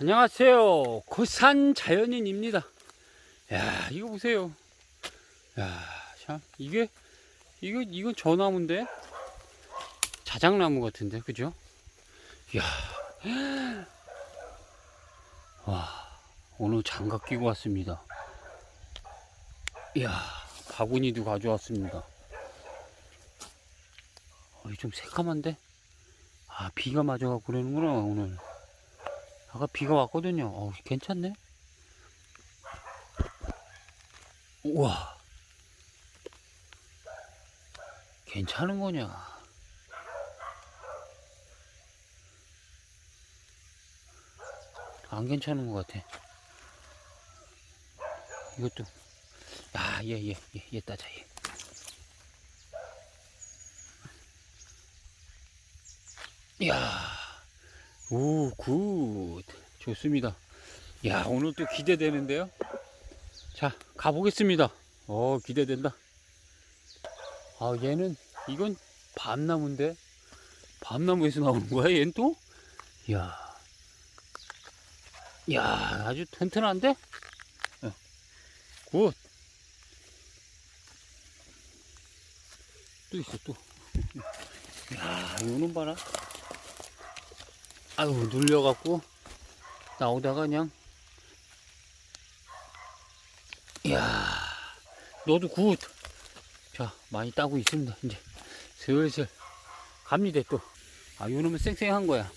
안녕하세요. 고산 자연인입니다. 야, 이거 보세요. 야, 참, 이게, 이거, 이건 저나무인데? 자작나무 같은데, 그죠? 이야. 와, 오늘 장갑 끼고 왔습니다. 이야, 바구니도 가져왔습니다. 어, 좀 새까만데? 아, 비가 맞아갖고 그러는구나, 오늘. 아까 비가 왔거든요. 어 괜찮네. 우와. 괜찮은 거냐? 안 괜찮은 것 같아. 이것도. 아, 얘, 얘, 얘, 얘 따자, 얘. 이야. 오, 굿. 좋습니다. 야, 오늘 또 기대되는데요? 자, 가보겠습니다. 어, 기대된다. 아, 얘는, 이건 밤나무인데? 밤나무에서 나오는 거야, 얘는 또? 이야. 야, 아주 튼튼한데? 어, 굿. 또 있어, 또. 야, 이거는 봐라. 아유 눌려갖고 나오다가 그냥. 이야 너도 굿 자 많이 따고 있습니다. 이제 슬슬 갑니다 또아 요놈은 쌩쌩한 거야.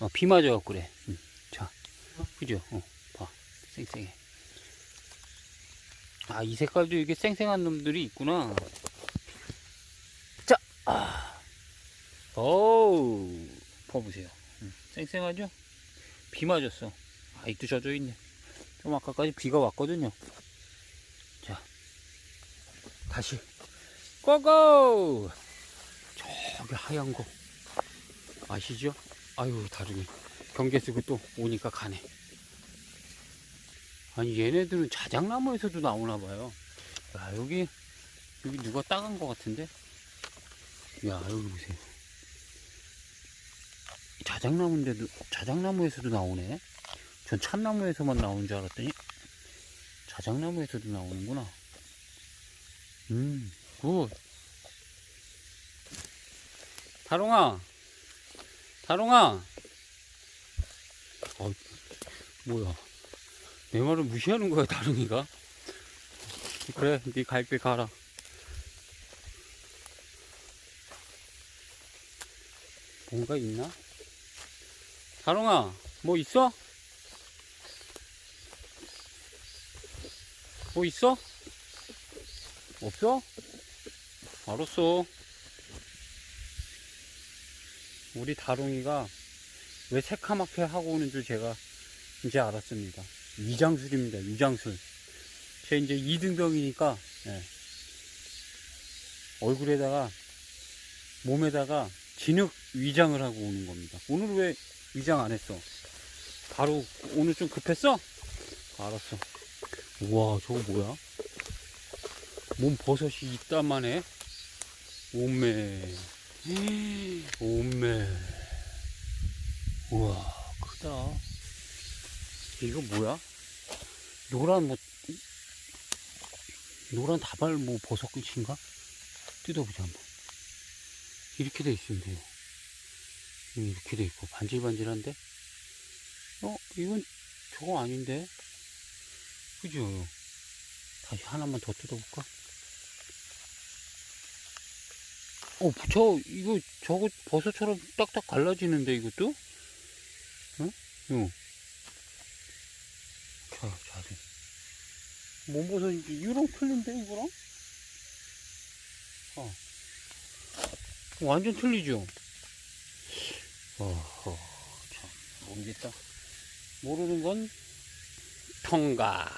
어, 비 맞아갖고 그래. 음, 자 그죠? 어, 봐. 쌩쌩해. 아 이 색깔도 이게 쌩쌩한 놈들이 있구나. 자 아. 어우 봐보세요. 음, 쌩쌩하죠? 비 맞았어. 아직도 젖어 있네. 좀 아까까지 비가 왔거든요. 자, 다시 고고! 저기 하얀 거 아시죠? 아유 다르네. 경계 쓰고 또 오니까 가네. 아니 얘네들은 자작나무에서도 나오나 봐요. 야 여기 여기 누가 따간 거 같은데? 야 여기 보세요. 자작나무인데도 자작나무에서도 나오네. 전 참나무에서만 나오는 줄 알았더니 자작나무에서도 나오는구나. 음, 굿. 다롱아, 다롱아. 어, 뭐야? 내 말을 무시하는 거야, 다롱이가? 그래, 네 갈길 가라. 뭔가 있나? 다롱아, 뭐 있어? 뭐 있어? 없어? 알았어. 우리 다롱이가 왜 새카맣게 하고 오는 줄 제가 이제 알았습니다. 위장술입니다. 위장술. 제 이제 2등병이니까 예. 얼굴에다가 몸에다가 진흙 위장을 하고 오는 겁니다. 오늘 왜 위장 안 했어? 바로 오늘 좀 급했어? 알았어. 우와 저거 뭐야? 몸 버섯이 이따만 해? 오메 오메 우와 크다 이거 뭐야? 노란 뭐 노란 다발 뭐 버섯 끝인가? 뜯어보자 한번 이렇게 돼 있으면 돼요 이렇게 돼 있고 반질반질한데? 어 이건 저거 아닌데? 그죠? 다시 하나만 더 뜯어볼까? 어저 이거 저거 버섯처럼 딱딱 갈라지는데 이것도? 응? 응. 자 자세 몸버섯인지 이랑 틀린데 이거랑? 어. 완전 틀리죠 어허, 참, 모르겠다. 모르는 건 통과.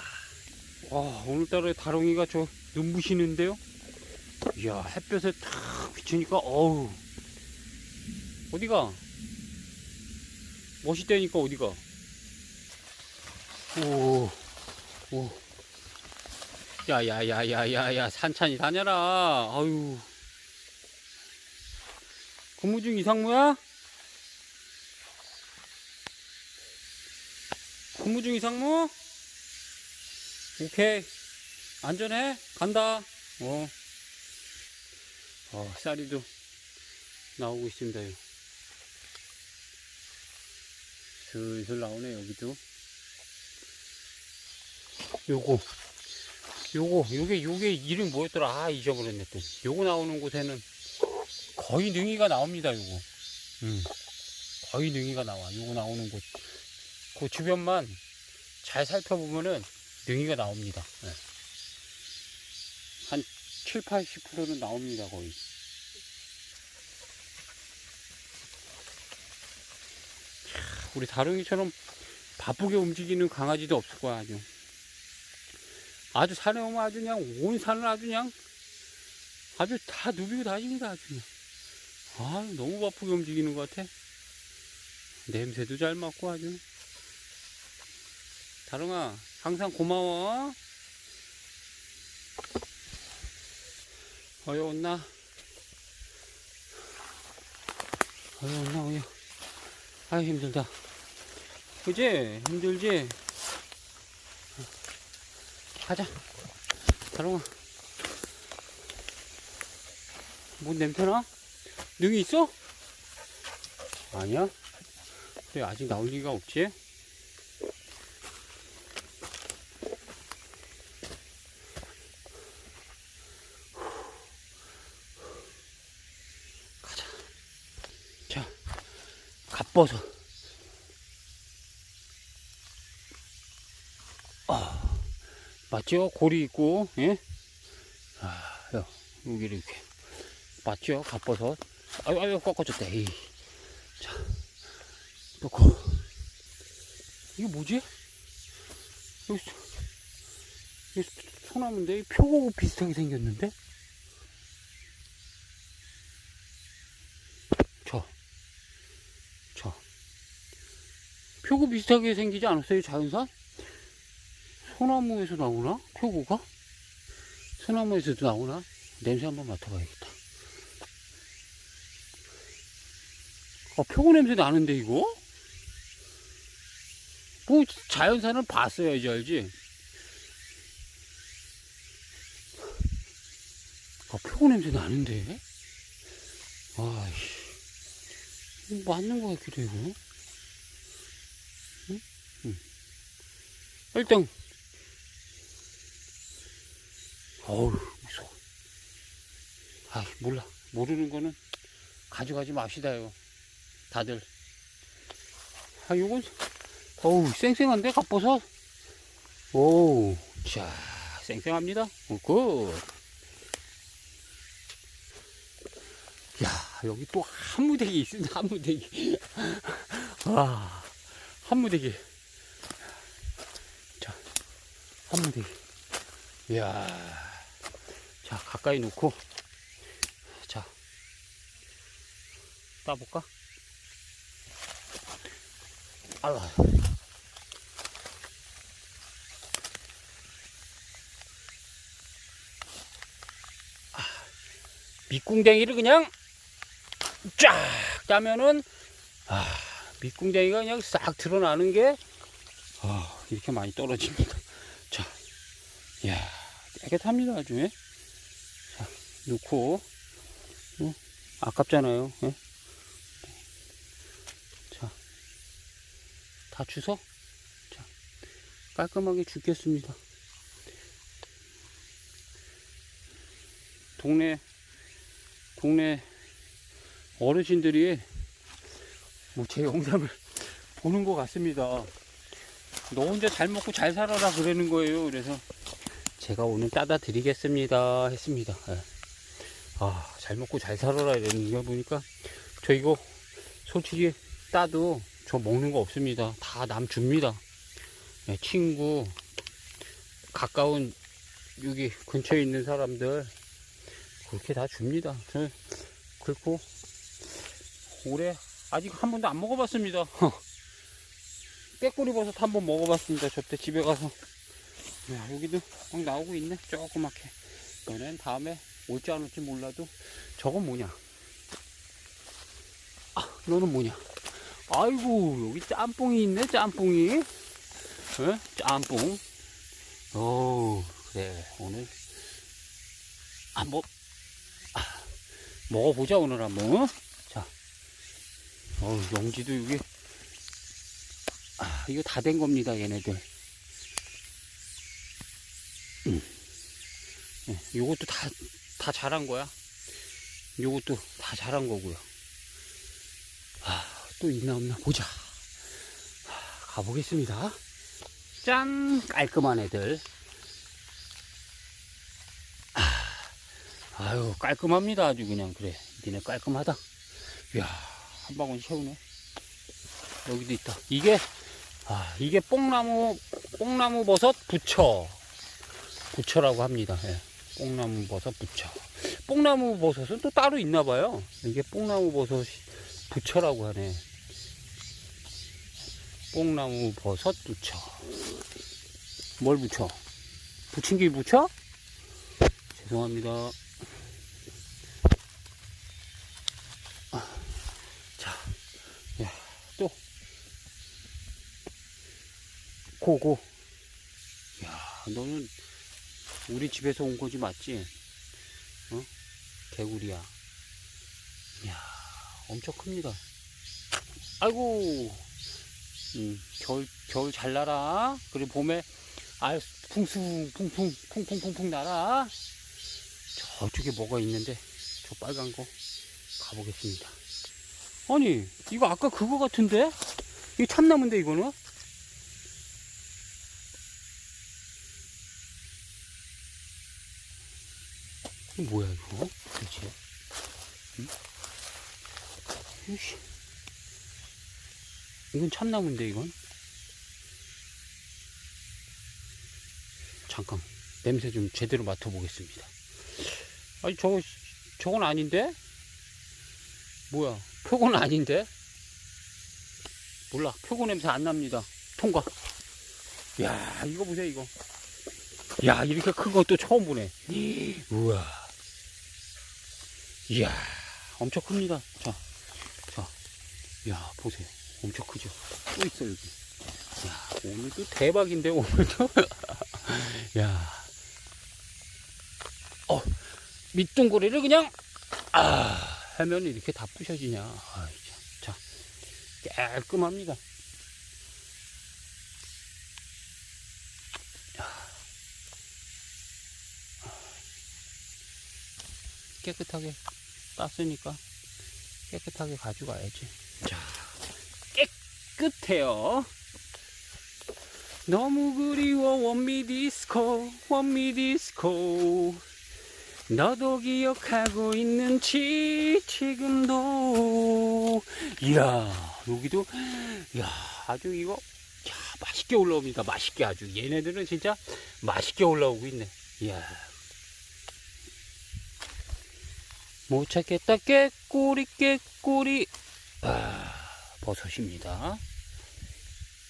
와, 오늘따라 다롱이가 저 눈부시는데요? 이야, 햇볕에 탁 비치니까, 어우. 어디가? 멋있다니까, 어디가? 오, 오. 야, 야, 야, 야, 야, 야, 산찬이 다녀라. 아유. 근무 중 이상무야? 근무 중 이 상무? 오케이. 안전해? 간다. 어. 어, 쌀이도 나오고 있습니다 요. 슬슬 나오네, 여기도. 요거. 요거, 요게, 요게 이름 뭐였더라? 아, 잊어버렸네, 또. 요거 나오는 곳에는 거의 능이가 나옵니다, 요거. 음. 거의 능이가 나와. 요거 나오는 곳. 그 주변만 잘 살펴보면은 능이가 나옵니다. 예. 한 7, 80%는 나옵니다, 거의. 캬, 우리 다롱이처럼 바쁘게 움직이는 강아지도 없을 거야, 아주. 아주 산에 오면 아주 그냥 온 산을 아주 그냥 아주 다 누비고 다닙니다, 아주 그냥. 아, 너무 바쁘게 움직이는 것 같아. 냄새도 잘 맡고 아주. 다롱아, 항상 고마워. 어여 온나? 어여 온나, 어여. 아유, 힘들다. 그지? 힘들지? 가자. 다롱아. 뭔 냄새나? 능이 있어? 아니야? 그래, 아직 나올 리가 없지? 갓버섯. 아, 맞죠? 고리 있고, 예? 아, 여, 여기 이렇게. 맞죠? 갓버섯. 아유, 아유, 꺾어졌다. 에이. 자, 놓고. 이게 뭐지? 여기, 소- 여기 소나무인데? 표고 비슷하게 생겼는데? 표고 비슷하게 생기지 않았어요, 자연산? 소나무에서 나오나? 표고가? 소나무에서도 나오나? 냄새 한번 맡아봐야겠다. 어, 표고 냄새 나는데, 이거? 뭐, 자연산을 봤어야지, 알지? 아, 표고 냄새 나는데? 아이씨. 맞는 것 같기도 하고. 일단, 어우, 무서워. 아, 몰라. 모르는 거는 가져가지 맙시다요. 다들. 아, 요건, 어우, 쌩쌩한데, 갓버섯? 오, 자, 쌩쌩합니다. 어, 굿. 야, 여기 또 한 무대기 있습니다, 한 무대기. 와, 한 무대기. 자, 한무대기. 이야. 자, 가까이 놓고. 자, 따볼까? 아, 밑궁뎅이를 그냥 쫙 따면은 아, 밑궁뎅이가 그냥 싹 드러나는 게 아, 이렇게 많이 떨어집니다. 자, 이야, 깨끗합니다, 아주. 예? 자, 넣고, 어? 아깝잖아요. 예? 자, 다 주서, 자, 깔끔하게 죽겠습니다. 동네, 동네 어르신들이 뭐 제 영상을 보는 것 같습니다. 너 혼자 잘 먹고 잘 살아라 그러는 거예요. 그래서 제가 오늘 따다 드리겠습니다 했습니다. 예. 아, 잘 먹고 잘 살아라 이러는 거 보니까 저 이거 솔직히 따도 저 먹는 거 없습니다. 다 남 줍니다. 예, 친구, 가까운 여기 근처에 있는 사람들 그렇게 다 줍니다. 저 그렇고 올해 아직 한 번도 안 먹어봤습니다. 빼꼬리 버섯 한 번 먹어봤습니다. 저때 집에 가서. 야, 여기도 막 나오고 있네. 조그맣게. 너는 다음에 올지 안 올지 몰라도 저건 뭐냐? 아, 너는 뭐냐? 아이고, 여기 짬뽕이 있네, 짬뽕이. 어? 짬뽕. 오, 그래. 오늘 한번 아, 먹어보자 오늘 한번. 자, 어 용지도 여기 아 이거 다 된 겁니다 얘네들. 음. 예, 요것도 다 다 자란 거야. 요것도 다 자란 거고요. 아, 또 있나 없나 보자. 아, 가보겠습니다. 짠! 깔끔한 애들. 아, 아유, 깔끔합니다. 아주 그냥. 그래. 니네 깔끔하다. 이야, 한 방울 채우네. 여기도 있다. 이게, 아, 이게 뽕나무, 뽕나무 버섯 부처. 부처라고 합니다. 예. 뽕나무 버섯 부처. 뽕나무 버섯은 또 따로 있나 봐요. 이게 뽕나무 버섯 부처라고 하네. 뽕나무 버섯 부처. 뭘 부쳐? 부침기 부쳐? 죄송합니다. 아, 자, 야, 또. 고고. 야, 너는 우리 집에서 온 거지 맞지? 어? 개구리야. 이야, 엄청 큽니다. 아이고, 음, 겨울, 겨울 잘 날아. 그리고 봄에 알 풍숭, 풍풍, 풍풍풍풍 날아. 저쪽에 뭐가 있는데, 저 빨간 거 가보겠습니다. 아니, 이거 아까 그거 같은데? 이거 참나무인데, 이거는? 이거 뭐야 이거? 도대체? 응? 이건 참나무인데 이건? 잠깐 냄새 좀 제대로 맡아보겠습니다. 아니 저거 저건 아닌데? 뭐야 표고는 아닌데? 몰라 표고 냄새 안 납니다. 통과. 야 이거 보세요 이거. 야 이렇게 큰 것도 처음 보네. 우와. 이야, 엄청 큽니다. 자, 자, 야, 보세요. 엄청 크죠? 또 있어, 여기. 야, 오늘도 대박인데, 오늘도. 야, 어, 밑둥고리를 그냥, 아, 하면 이렇게 다 부셔지냐. 아, 자, 자, 깔끔합니다. 깨끗하게 땄으니까 깨끗하게 가져가야지. 자, 깨끗해요. 너무 그리워 원미 디스코, 원미 디스코. 너도 기억하고 있는지 지금도. 이야, 여기도, 이야, 아주 이거, 야, 맛있게 올라옵니다. 맛있게 아주. 얘네들은 진짜 맛있게 올라오고 있네. 이야. 못 찾겠다 깨꼬리 깨꼬리 아 버섯입니다.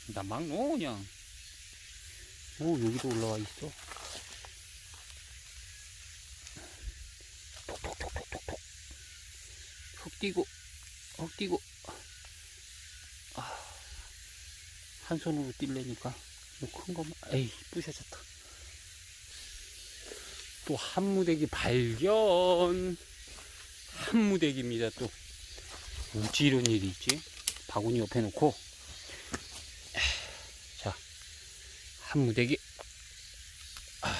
나막 넣어 그냥. 오 여기도 올라와 있어. 톡톡톡톡톡톡. 흙 뛰고 흙 뛰고. 아, 한 손으로 뛸래니까 뭐큰 거만. 에이 부셔졌다. 또 한 무대기 발견 한무대기입니다 또. 우지 이런 일이 있지? 바구니 옆에 놓고. 자 한무대기. 아,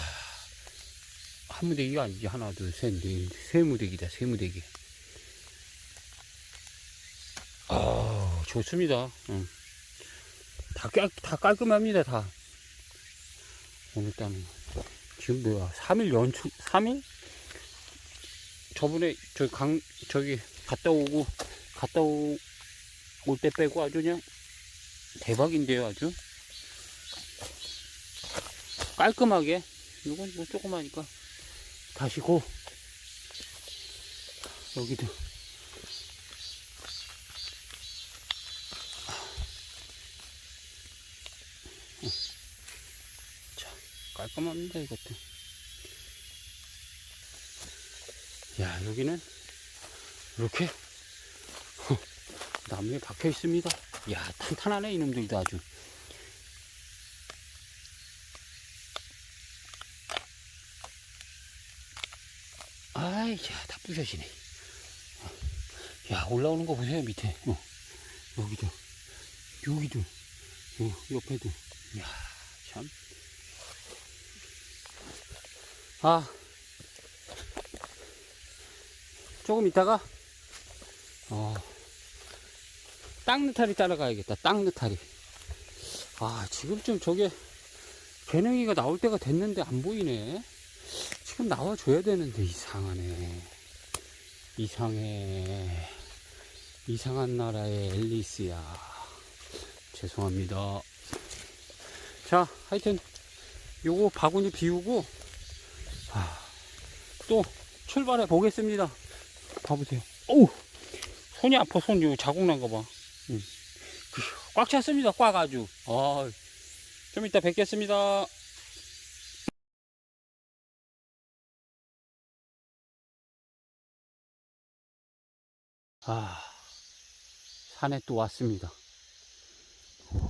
한무대기가 아니지? 하나 둘셋넷세 무대기다 세 무대기. 아 좋습니다. 응. 다, 깔, 다 깔끔합니다 다. 오늘따는 지금 뭐야? 3일 연초 3일 저번에 저강 저기 갔다 오고 갔다 올 때 빼고 아주 그냥 대박인데요 아주? 깔끔하게. 이건 뭐 조그마니까. 다시 고 여기도. 자 깔끔합니다 이것도 야 여기는 이렇게 허, 나무에 박혀 있습니다. 야 탄탄하네 이놈들도 아주. 아이 야다 부셔지네. 야 올라오는 거 보세요 밑에. 어, 여기도 여기도 어, 옆에도. 야 참. 아. 조금 있다가, 어, 땅느타리 따라가야겠다, 땅느타리. 아, 지금쯤 저게, 개능이가 나올 때가 됐는데 안 보이네. 지금 나와줘야 되는데, 이상하네. 이상해. 이상한 나라의 앨리스야. 죄송합니다. 자, 하여튼, 요거 바구니 비우고, 아, 또 출발해 보겠습니다. 봐보세요. 어우! 손이 아파, 손, 요 자국 난 거 봐. 음. 그, 꽉 찼습니다, 꽉 아주. 아, 좀 이따 뵙겠습니다. 아, 산에 또 왔습니다. 오,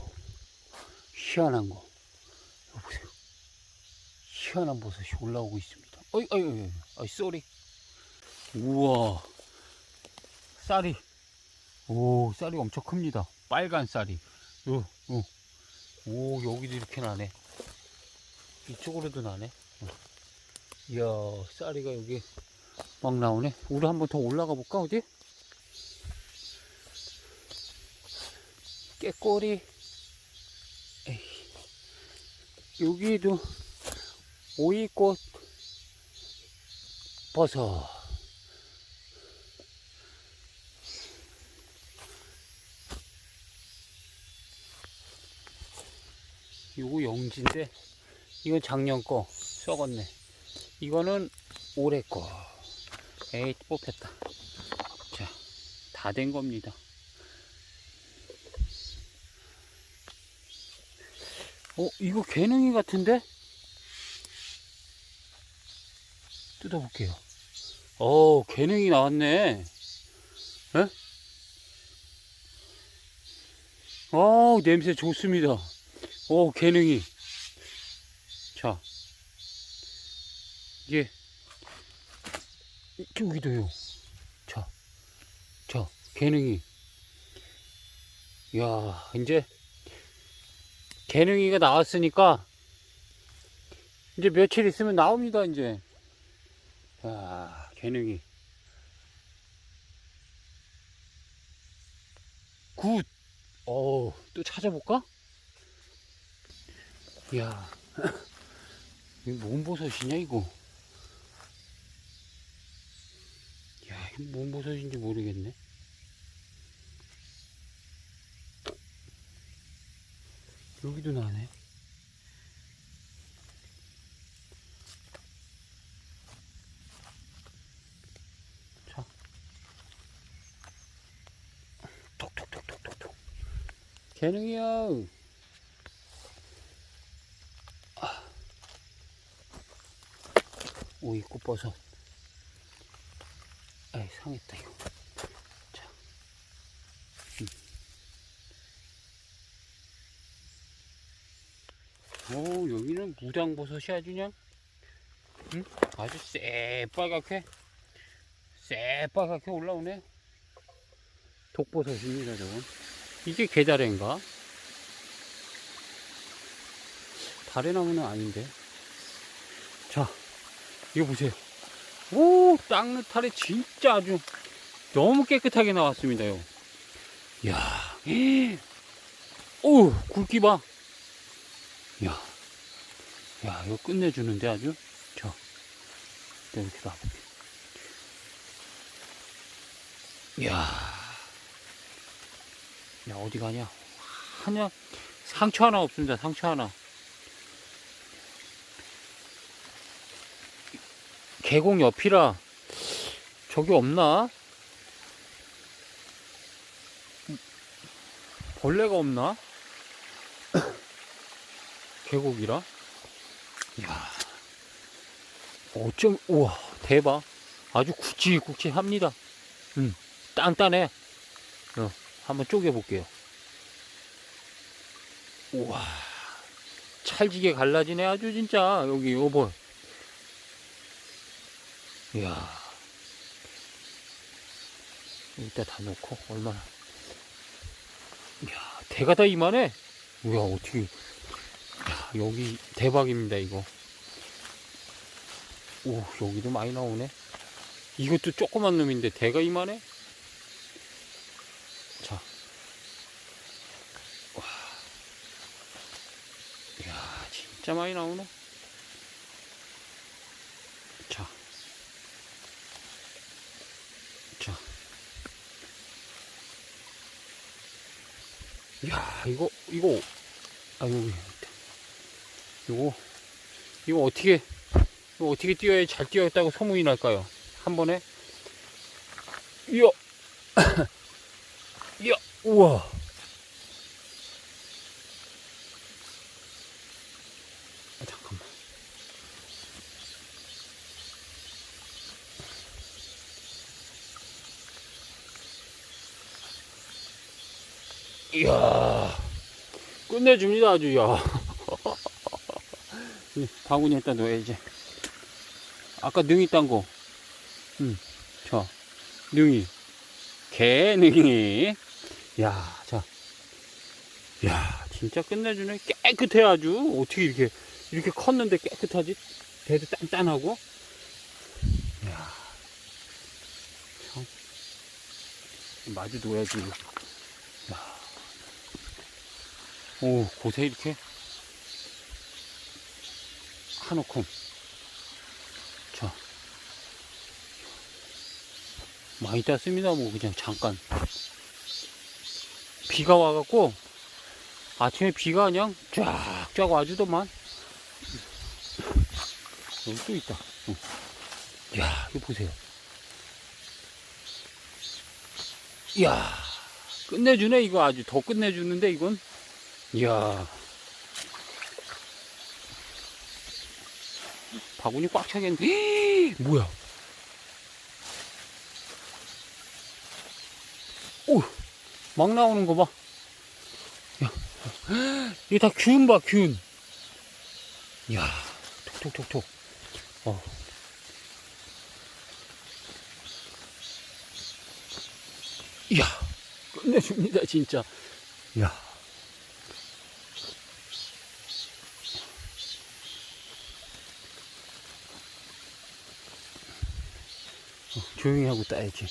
희한한 거. 이거 보세요. 희한한 버섯이 올라오고 있습니다. 어이, 어이, 어이, 어이, 쏘리. 우와. 쌀이. 오, 쌀이 엄청 큽니다. 빨간 쌀이. 요, 요. 오, 여기도 이렇게 나네. 이쪽으로도 나네. 어. 이야, 쌀이가 여기 막 나오네. 우리 한번 더 올라가 볼까, 어디? 깨꼬리. 에이. 여기도 오이꽃 버섯. 요거 영지인데 이건 작년 거 썩었네. 이거는 올해 거. 에이 뽑혔다. 자, 다 된 겁니다. 어, 이거 개능이 같은데? 뜯어볼게요. 어, 개능이 나왔네. 에? 어, 냄새 좋습니다. 어, 개능이. 자, 이게, 저기도요. 자, 자, 개능이. 이야, 이제, 개능이가 나왔으니까 이제 며칠 있으면 나옵니다 이제 야 개능이 굿 어우 또 찾아볼까? 이야 이거 뭔 버섯이냐 이거 야 이거 뭔 버섯인지 모르겠네 여기도 나네. 자. 톡톡톡톡톡톡. 개능이야. 오이 꽃버섯. 아이, 상했다, 이거. 자. 오 여기는 무당버섯이 아주 그냥 응? 아주 새빨갛게 새빨갛게 올라오네 독버섯입니다 저건 이게 게다래인가 다래나무는 아닌데 자 이거 보세요 오 땅느탈이 진짜 아주 너무 깨끗하게 나왔습니다요 이야 오 굵기 봐 야, 야, 이거 끝내주는데 아주? 저, 이렇게 놔볼게. 이야, 야, 어디 가냐? 하냐? 상처 하나 없습니다, 상처 하나. 계곡 옆이라, 저기 없나? 벌레가 없나? 계곡이라. 이야. 어쩜, 우와, 대박. 아주 굵직굵직합니다. 음, 단단해. 어, 한번 쪼개볼게요. 우와. 찰지게 갈라지네, 아주 진짜. 여기, 요번. 이야. 이따 다 놓고, 얼마나. 이야 대가 다 이만해. 우야 어떻게. 야, 여기 대박입니다 이거. 오 여기도 많이 나오네. 이것도 조그만 놈인데 대가 이만해? 자. 와. 이야 진짜 많이 나오네. 이야, 이거, 이거, 아, 여기, 이거, 이거 어떻게, 이거 어떻게 뛰어야 잘 뛰었다고 소문이 날까요? 한 번에? 이야! 이야! 우와! 아, 잠깐만. 이야! 끝내줍니다, 아주, 야. 이 바구니에다 넣어야지. 아까 능이 딴 거. 음, 자, 능이. 개 능이. 야, 자. 야, 진짜 끝내주네. 깨끗해, 아주. 어떻게 이렇게, 이렇게 컸는데 깨끗하지? 배도 단단하고. 야. 참. 마주 놓아야지. 이거. 야. 오, 곳에 이렇게. 한 오콤. 자. 많이 땄습니다. 뭐, 그냥 잠깐. 비가 와갖고, 아침에 비가 그냥 쫙쫙 와주더만. 여기 또 있다. 어. 이야, 이거 보세요. 이야, 끝내주네, 이거 아주. 더 끝내주는데, 이건. 이야. 바구니 꽉 차겠는데? 뭐야? 오 막 나오는 거 봐. 야 이거 다균 봐 균. 야 톡톡톡톡. 어. 이야 끝내줍니다 진짜. 야 조용히 하고 따야지.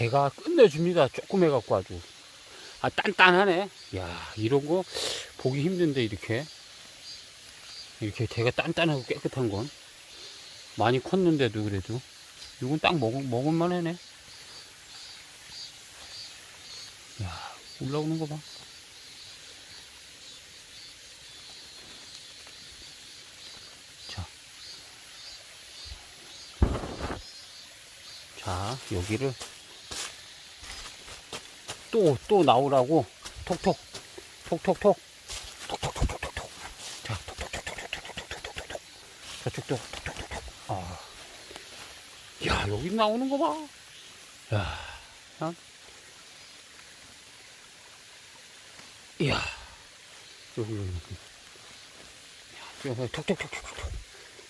대가 끝내줍니다. 조금 해갖고 아주. 아, 단단하네. 야 이런 거 보기 힘든데, 이렇게. 이렇게 대가 단단하고 깨끗한 건. 많이 컸는데도 그래도. 이건 딱 먹, 먹을만 하네. 야 올라오는 거 봐. 자. 자, 여기를 또, 또 나오라고 톡톡, 톡 톡톡, 톡 톡톡톡톡톡. 자, 톡톡톡톡톡톡톡톡톡. 저쪽도 톡톡톡톡. 아. 야, 여기 나오는 거 봐. 야, 참. 이야. 여기, 여기, 여기. 야, 톡톡톡톡톡.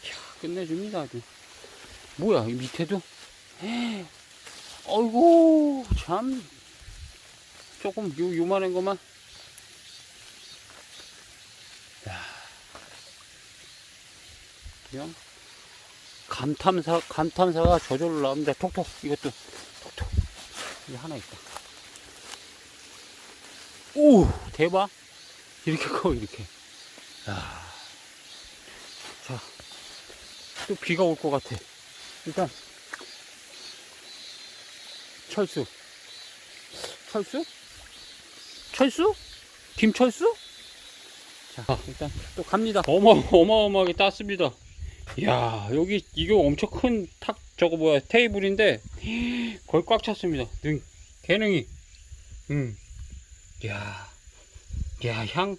이야, 끝내줍니다, 아주. 뭐야, 이 밑에도? 에이, 어이구, 참. 조금 요, 요만한 것만. 야. 그냥 감탐사, 감탐사가 저절로 나옵니다. 톡톡. 이것도 톡톡. 여기 하나 있다. 오! 대박! 이렇게 커, 이렇게. 야. 자. 또 비가 올 것 같아. 일단. 철수. 철수? 철수? 김철수? 자, 일단 또 갑니다. 어마, 어마어마하게 땄습니다. 이야, 여기, 이거 엄청 큰 탁, 저거 뭐야, 테이블인데, 거의 꽉 찼습니다. 능, 개능이. 음. 이야, 야, 향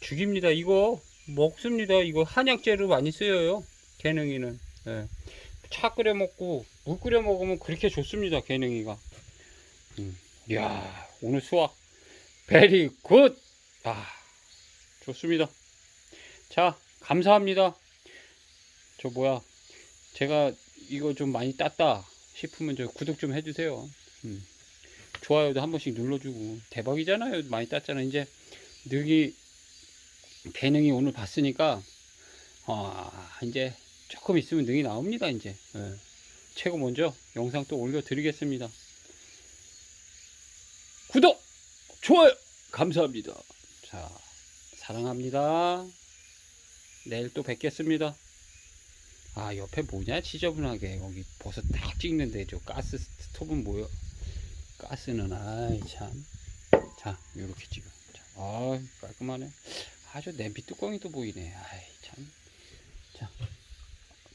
죽입니다. 이거 먹습니다. 이거 한약재로 많이 쓰여요. 개능이는. 예. 차 끓여 먹고, 물 끓여 먹으면 그렇게 좋습니다. 개능이가. 음. 이야, 오늘 수확. 베리 굿! 아, 좋습니다. 자, 감사합니다. 저 뭐야, 제가 이거 좀 많이 땄다 싶으면 저 구독 좀 해주세요. 음. 좋아요도 한 번씩 눌러주고 대박이잖아요. 많이 땄잖아. 이제 능이 개능이 오늘 봤으니까 아 이제 조금 있으면 능이 나옵니다. 이제 예. 최고 먼저 영상 또 올려드리겠습니다. 구독, 좋아요, 감사합니다. 자, 사랑합니다. 내일 또 뵙겠습니다. 아, 옆에 뭐냐? 지저분하게. 여기 버섯 딱 찍는데, 저 가스 스톱은 뭐야? 가스는, 아이, 참. 자, 요렇게 지금. 자, 아 깔끔하네. 아주 냄비 뚜껑이 또 보이네. 아이, 참. 자,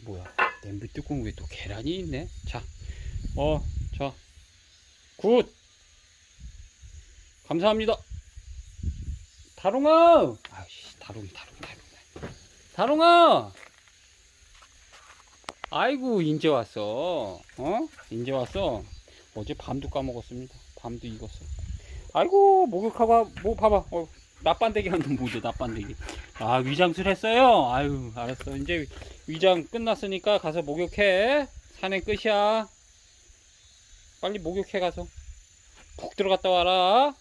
뭐야? 냄비 뚜껑 위에 또 계란이 있네. 자, 어, 자, 굿! 감사합니다. 다롱아! 아이씨, 다롱이, 다롱, 다롱. 다롱아! 아이고, 인제 왔어. 어? 인제 왔어. 어제 밤도 까먹었습니다. 밤도 익었어. 아이고, 목욕하고, 뭐, 봐봐. 어, 낮반대기 하는 뭐죠, 낮반대기. 아, 위장술 했어요? 아유, 알았어. 이제 위장 끝났으니까 가서 목욕해. 산행 끝이야. 빨리 목욕해 가서. 푹 들어갔다 와라.